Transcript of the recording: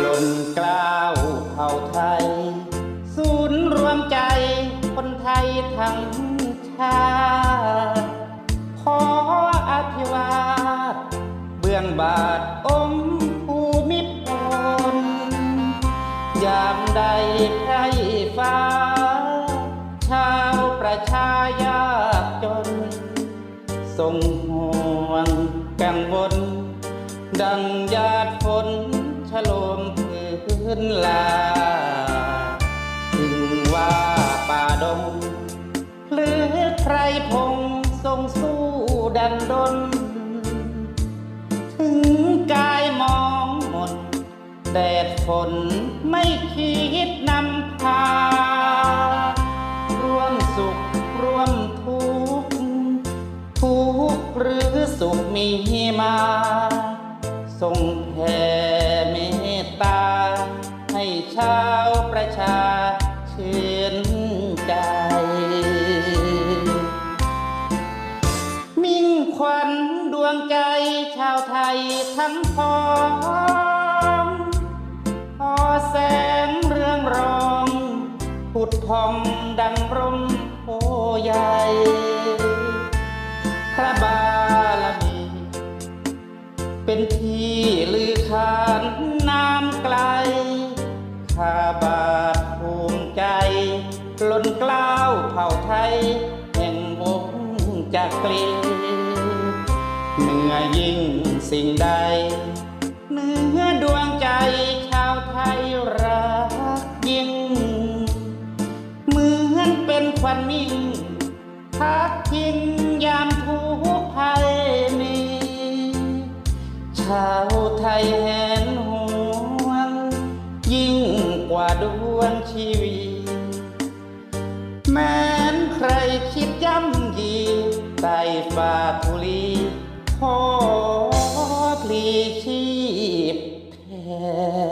หล่นกล้าวเผ่าไทย ศูนย์รวมใจคนไทยทั้งชาติขออภิวาทเบื้องบาทองค์ภูมิพลยามใดไพรฟ้า ชาวประชายากจน ทรงห่วงกังวลดังหยาดฝนฉโล นลา ถึงว่าป่าดงหรือใครพงทรงสู้ดันดน ถึงกายมองหมนแดดฝนไม่คิดนำพา ร่วมสุขร่วมทุกข์ทุกข์หรือสุขมีมาทรงแผ่ วงใจชาวไทยทั้งพ้องพอแสงเรื่องรองผุดพองดังร่มโพใหญ่พระบารมี เป็นที่ลือขานน้ำไกล ข้าบาทภูมิใจ ล้นกล้าวเผ่าไทย แห่งวงจากกรีเหนื อยิ่งสิ่งใดเนื้อดวงใจชาวไทยรักยิ่ง เหมือนเป็นควันมิ่งพักพิงยามทุกภัยมีชาวไทยแหนห่วง ยิ่งกว่าดวงชีวีแม้นใครคิดย่ำยีใต้ฝ่าทุลี ขอพลีชีพแทน